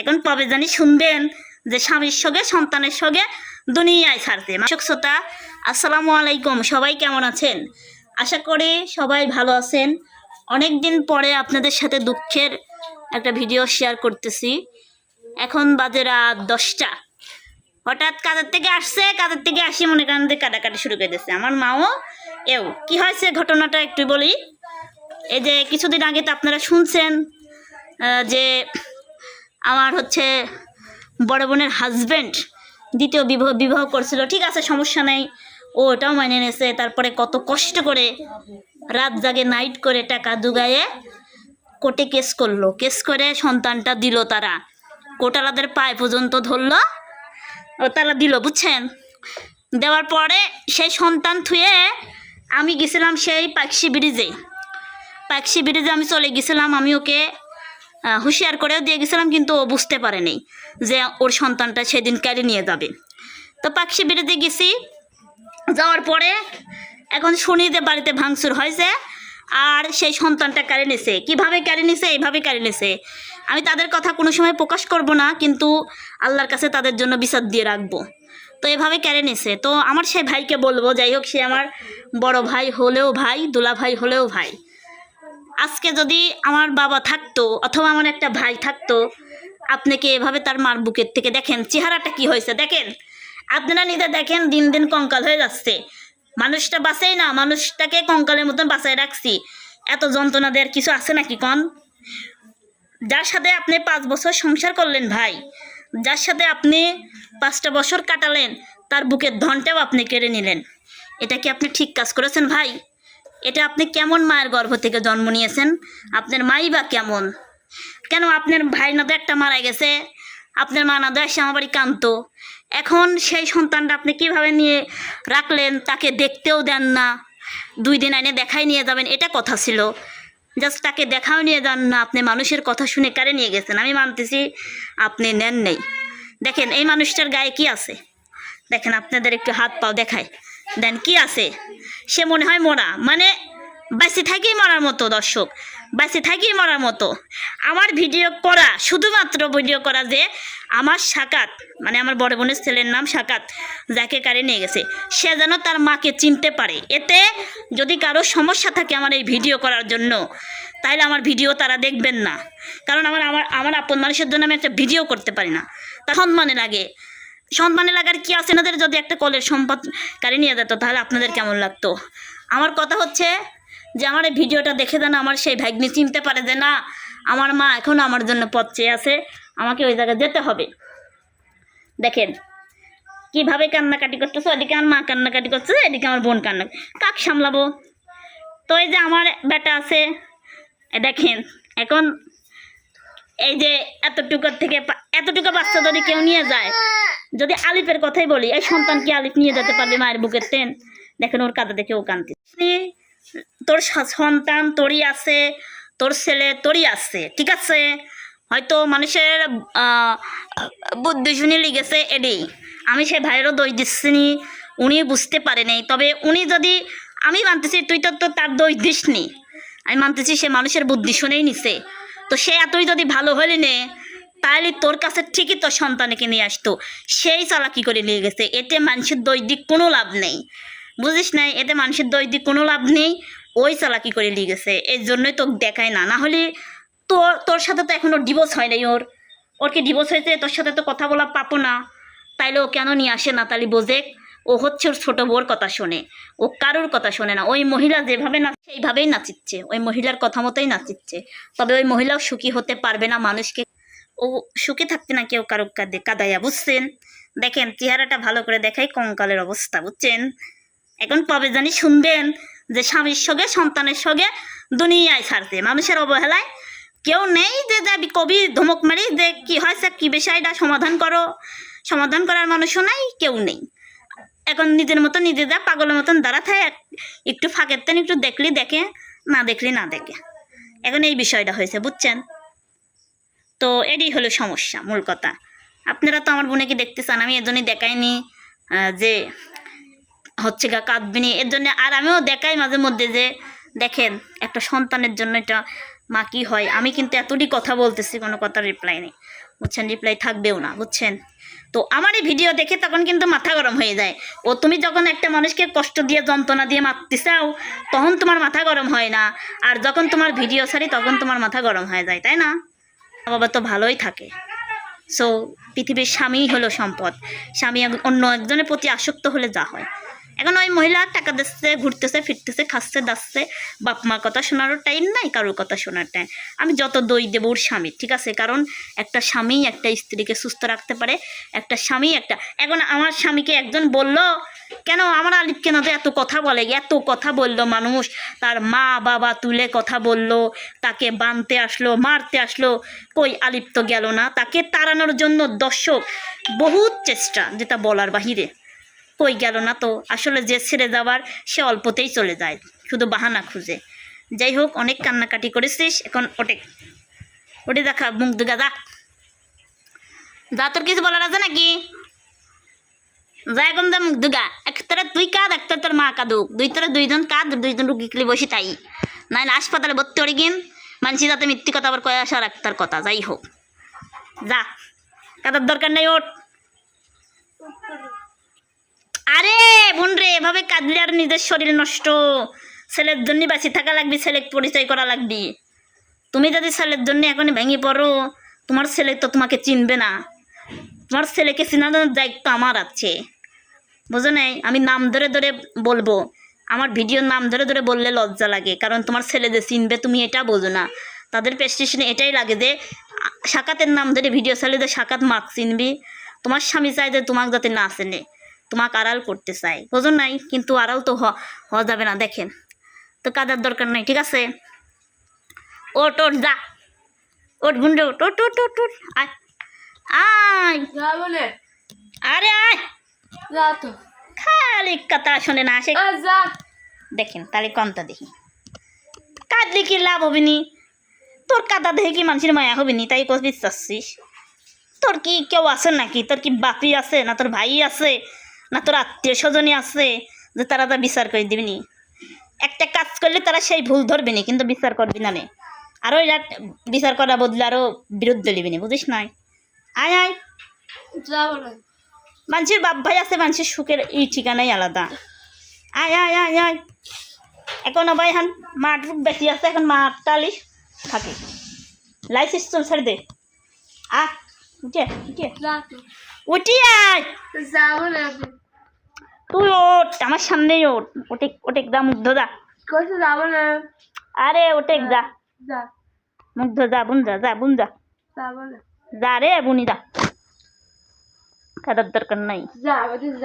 এখন কবে জানি শুনবেন যে স্বামীর সঙ্গে, সন্তানের সঙ্গে দুনিয়ায় ছাড়তে। মাসক শ্রোতা, আসসালামু আলাইকুম, সবাই কেমন আছেন? আশা করি সবাই ভালো আছেন। অনেক দিন পরে আপনাদের সাথে দুঃখের একটা ভিডিও শেয়ার করতেছি। এখন বাজে রাত দশটা। হঠাৎ কাজের থেকে আসছে, কাজের থেকে আসি মনে করেন যে কাটাকাটি শুরু করে দিচ্ছে আমার মাও এও। কি হয়েছে ঘটনাটা একটু বলি? এই যে কিছুদিন আগে তো আপনারা শুনছেন যে আমার হচ্ছে বড় বোনের হাজব্যান্ড দ্বিতীয় বিবাহ বিবাহ করছিল। ঠিক আছে, সমস্যা নেই। ও ওটাও মেনে নিয়েছে। তারপরে কত কষ্ট করে রাত জাগে নাইট করে টাকা দুগায়ে কোর্টে কেস করল। কেস করে সন্তানটা দিল তারা। কোটালাদের পায়ে পর্যন্ত ধরলো। ও তারা দিল, বুঝছেন? দেওয়ার পরে সেই সন্তান থুয়ে আমি গেছিলাম সেই পাকশি ব্রিজে। পাকশি ব্রিজে আমি চলে গেছিলাম। আমি ওকে হুঁশিয়ার করেও দিয়ে গেছিলাম, কিন্তু ও বুঝতে পারেনি যে ওর সন্তানটা সেদিন ক্যারি নিয়ে যাবে। তো পাকশি ব্রিজে গেছি। যাওয়ার পরে এখন শুনি যে বাড়িতে ভাঙচুর হয়েছে, আর সেই সন্তানটা কারে নিছে। কীভাবে কারে নিছে? এইভাবে কারে নিছে। আমি তাদের কথা কোনো সময় প্রকাশ করব না, কিন্তু আল্লাহর কাছে তাদের জন্য বিচার দিয়ে রাখব। তো এভাবে কেড়ে নিছে। তো আমার সেই ভাইকে বলব, যাই হোক, সে আমার বড় ভাই হলেও ভাই দুলা ভাই হলেও ভাই। আজকে যদি আমার বাবা থাকতো অথবা আমার একটা ভাই থাকতো, আপনি কি এভাবে তার মার বুকের থেকে দেখেন? চেহারাটা কি হয়েছে দেখেন? আপনারা নিজে দেখেন, দিন দিন কঙ্কাল হয়ে যাচ্ছে। মানুষটা বাঁচেই না, মানুষটাকে কঙ্কালের মতন বাঁচায় রাখছি। এত যন্ত্রণা দেওয়ার কিছু আছে নাকি কন? যার সাথে আপনি পাঁচ বছর সংসার করলেন ভাই, যার সাথে আপনি পাঁচটা বছর কাটালেন, তার বুকের ধনটাও আপনি কেড়ে নিলেন। এটা কি আপনি ঠিক কাজ করেছেন ভাই? এটা আপনি কেমন মায়ের গর্ভ থেকে জন্ম নিয়েছেন? আপনার মাই বা কেমন? কেন আপনার ভাই না তো একটা মারা গেছে? আপনার মা না এসে আমার বাড়ি কাঁদতো এখন সেই সন্তানটা আপনি কীভাবে নিয়ে রাখলেন, তাকে দেখতেও দেন না। দুই দিন আইনে দেখাই নিয়ে যাবেন, এটা কথা ছিল। জাস্ট তাকে দেখাও নিয়ে যান না, আপনি মানুষের কথা শুনে কারে নিয়ে গেছেন? আমি মানতেছি আপনি নেন নেই। দেখেন, এই মানুষটার গায়ে কি আছে? দেখেন, আপনাদের একটু হাত পাও দেখায় দেন, কি আছে? সে মনে হয় মরা। মানে বাঁচে থাকেই মরার মতো, দর্শক। বাঁচে থাকেই মরার মতো। আমার ভিডিও করা, শুধুমাত্র ভিডিও করা যে আমার সাকাত মানে আমার বড় বোনের ছেলের নাম সাকাত, যাকে কারে নিয়ে গেছে, সে যেন তার মাকে চিনতে পারে। এতে যদি কারও সমস্যা থাকে আমার এই ভিডিও করার জন্য তাহলে আমার ভিডিও তারা দেখবেন না। কারণ আমার আমার আমার আপন মানুষের জন্য আমি একটা ভিডিও করতে পারি না। তখন মানে লাগে সম্মানে লাগার কি আছে এনাদের যদি একটা কলের সম্পদ কারে নিয়ে যেত তাহলে আপনাদের কেমন লাগতো? আমার কথা হচ্ছে যে আমার এই ভিডিওটা দেখে দেন আমার সেই ভাগ্নি চিনতে পারে যে না আমার মা এখন আমার জন্য পথ চেয়ে আছে আমাকে ওই জায়গায় যেতে হবে। দেখেন কীভাবে কান্নাকাটি করতেছে? ওদিকে আমার মা কান্নাকাটি করছে এদিকে আমার বোন কান্না কাক সামলাবো? তো এই যে আমার বেটা আছে দেখেন এখন এই যে এতটুকুর থেকে এতটুকু বাচ্চা যদি কেউ নিয়ে যায় যদি আলিফের কথাই বলি এই সন্তান কি আলিফ নিয়ে যেতে পারবে মায়ের বুকের ট্রেন দেখেন ওর কাঁদা দেখে ও কান্তি তোর সন্তান তোরই আছে তোর ছেলে তোরই আছে ঠিক আছে? হয়তো মানুষের বুদ্ধি শুনি লিগেছে এডি। আমি সে ভাইয়েরও দই দিচ্ছি নি, উনি বুঝতে পারে নাই। তবে উনি যদি আমি মানতেছি তুই তো তো তার দই দিসনি। আমি মানতেছি সে মানুষের বুদ্ধি শুনেই নিছে। তো সে এতই যদি ভালো হলে নে তাহলে তোর কাছে ঠিকই তোর সন্তানকে নিয়ে আসতো। সেই চালাকি করে নিয়ে গেছে। এতে মানুষের দৈদিক কোনো লাভ নেই। বুঝিস নাই? এতে মানুষের দৈদিক কোনো লাভ নেই। ওই চালাকি করে নিয়ে গেছে। এর জন্যই তোকে দেখায় না। না হলে তোর তোর সাথে তো এখনও ডিভোর্স হয় নাই ওর। ওর কি ডিভোর্স হয়েছে, তোর সাথে তো কথা বলা পাবো না। তাইলে ও কেন নিয়ে আসে না? তাহলে বোঝে, ও হচ্ছে ওর ছোটো বোর কথা শোনে। ও কারোর কথা শোনে না। ওই মহিলা যেভাবে না, সেইভাবেই নাচিচ্ছে। ওই মহিলার কথা মতোই নাচিচ্ছে। তবে ওই মহিলাও সুখী হতে পারবে না মানুষকে। ও সুখে থাকতে না কেউ কারও কাঁদে কাদাইয়া বুঝছেন? দেখেন, চেহারাটা ভালো করে দেখাই কঙ্কালের অবস্থা, বুঝছেন? এখন কবে জানি শুনবেন যে স্বামীর সঙ্গে, সন্তানের সঙ্গে দুনিয়ায় ছাড়তে মানুষের অবহেলায় কেউ নেই যে যাবি কবি ধমক মারি যে কি হয়েছে, কি বিষয়টা, সমাধান করো। সমাধান করার মানুষও নাই, কেউ নেই। এখন নিজের মতো নিজে যা পাগলের মতন দাঁড়া থাকে একটু ফাঁকের তেন একটু দেখলি দেখে, না দেখলি না দেখে। এখন এই বিষয়টা হয়েছে, বুঝছেন? তো এটাই হলো সমস্যা, মূল কথা। আপনারা তো আমার বোনকে দেখতে চান আমি এর জন্যই দেখাইনি যে হচ্ছে গা কাঁদবিনি। এর জন্য আর আমিও দেখাই মাঝে মধ্যে যে, দেখেন, একটা সন্তানের জন্য এটা মা কি হয়। আমি কিন্তু এতটি কথা বলতেছি, কোনো কথা রিপ্লাই নেই। বুঝছেন? রিপ্লাই থাকবেও না, বুঝছেন? তো আমার এই ভিডিও দেখে তখন কিন্তু মাথা গরম হয়ে যায়। ও, তুমি যখন একটা মানুষকে কষ্ট দিয়ে, যন্ত্রণা দিয়ে মারতে চাও, তখন তোমার মাথা গরম হয় না। আর যখন তোমার ভিডিও ছাড়ি, তখন তোমার মাথা গরম হয়ে যায়, তাই না? বাবা তো ভালোই থাকে। সো পৃথিবীর স্বামীই হলো সম্পদ। স্বামী অন্য একজনের প্রতি আসক্ত হলে যা হয়। এখন ওই মহিলা টাকা দিচ্ছে, ঘুরতেছে, ফিরতেছে, খাচ্ছে, দাচ্ছে। বাপ মার কথা শোনারও টাইম নাই, কারোর কথা শোনার টাইম আমি যত দই দেবো ওর স্বামী ঠিক আছে? কারণ একটা স্বামী একটা স্ত্রীকে সুস্থ রাখতে পারে, একটা স্বামী একটা এখন আমার স্বামীকে একজন বলল কেন আমার আলিপ কেন তো এত কথা বলে? এত কথা বলল মানুষ। তার মা বাবা তুলে কথা বলল, তাকে বানতে আসলো, মারতে আসলো। কই আলিপ তো গেল না। তাকে তাড়ানোর জন্য দর্শক বহুত চেষ্টা যেটা বলার বাহিরে। কই গেল না তো? আসলে যে ছেড়ে যাওয়ার সে অল্পতেই চলে যায়। শুধু বাহানা খুঁজে। যাই হোক, অনেক কান্নাকাটি করেছিস, এখন ওটে ওটে দেখা, মুখ দুগা, যা। যা, তোর কিছু বলার আছে নাকি? যা মুখ দুগা। একটারে তুই কাঁদ একটা তোর মা কাঁদুক দুই তোরা দুইজন কাঁদ দুইজন রুগীকলি বসে তাই। নাহলে হাসপাতালে ভর্তি করে গিন মানসি যাতে মিথ্যে কথা আবার কয়ে আসার একটার কথা, যাই হোক। যা। কাদার দরকার নেই, ওঠ। আরে, বোন রে, এভাবে কাঁদলে আর নিজের শরীর নষ্ট। ছেলের জন্য বাঁচি থাকা লাগবে ছেলে পরিচয় করা লাগবে। তুমি যদি ছেলের জন্য এখনই ভেঙে পড়ো, তোমার ছেলে তো তোমাকে চিনবে না। তোমার ছেলেকে চিনানোর দায়িত্ব আমার আছে। বুঝো নাই? আমি নাম ধরে ধরে বলব। আমার ভিডিওর নাম ধরে ধরে বললে লজ্জা লাগে কারণ তোমার ছেলেদের চিনবে তুমি এটা বোঝো না। তাদের প্রেস্টেশনে এটাই লাগে যে সাকাতের নাম ধরে ভিডিও চালিয়ে যে সাকাত মাক চিনবি তোমার স্বামী চাই যে তোমাকে যাতে না চেনে তোমাকে আড়াল করতে চাই বোঝো নাই? কিন্তু আড়াল তো হওয়া যাবে না দেখেন। তো কাদার দরকার নাই ঠিক আছে? ওট ওট যা। ওট বুন্ডে ওট ওট ওট ওট ওট আয়। আয়। আরে আয়। যা তো খালি কথা শোনে না আসে যা দেখেন তাহলে কমতা দেখি। কাঁদলে কি লাভ হবে নি? তোর কাদা দেখে কি মানুষের মায়া হবে নি? তাই কস বিশ্বাসছিস? তোর কি কেউ আছে নাকি? তোর কি বাপি আছে না তোর ভাই আছে না তোর আত্মীয় স্বজনই আছে যে তারা তা বিচার করে দিবি নি? একটা কাজ করলে তারা সেই ভুল ধরবি নি কিন্তু বিচার করবি না নে। আরও এরা বিচার করা বদলে আরও বিরুদ্ধে নিবি নি বুঝিস নাই? আয় আয়। যা বলে মানুষের বাপ ভাই আছে মানুষের সুখের এই ঠিকানাই আলাদা। আয় আয় আয় আয়। এখন আবার এখন মাঠ বেশি আছে এখন মাঠ টালিশ থাকে। লাইসেন্স চল ছেড়ে দে। আ উঠে উঠে। উঠি আয়। তুই ওঠ আমার সামনেই ওঠ। ওটে ওটে যা মুগ্ধ যা। কইছে যা বলে আরে ওটে যা যা। মুগ্ধ যা বুন যা যা বুন যা। যা রে বুনি যা কাদার দরকার নাই যা বলে যা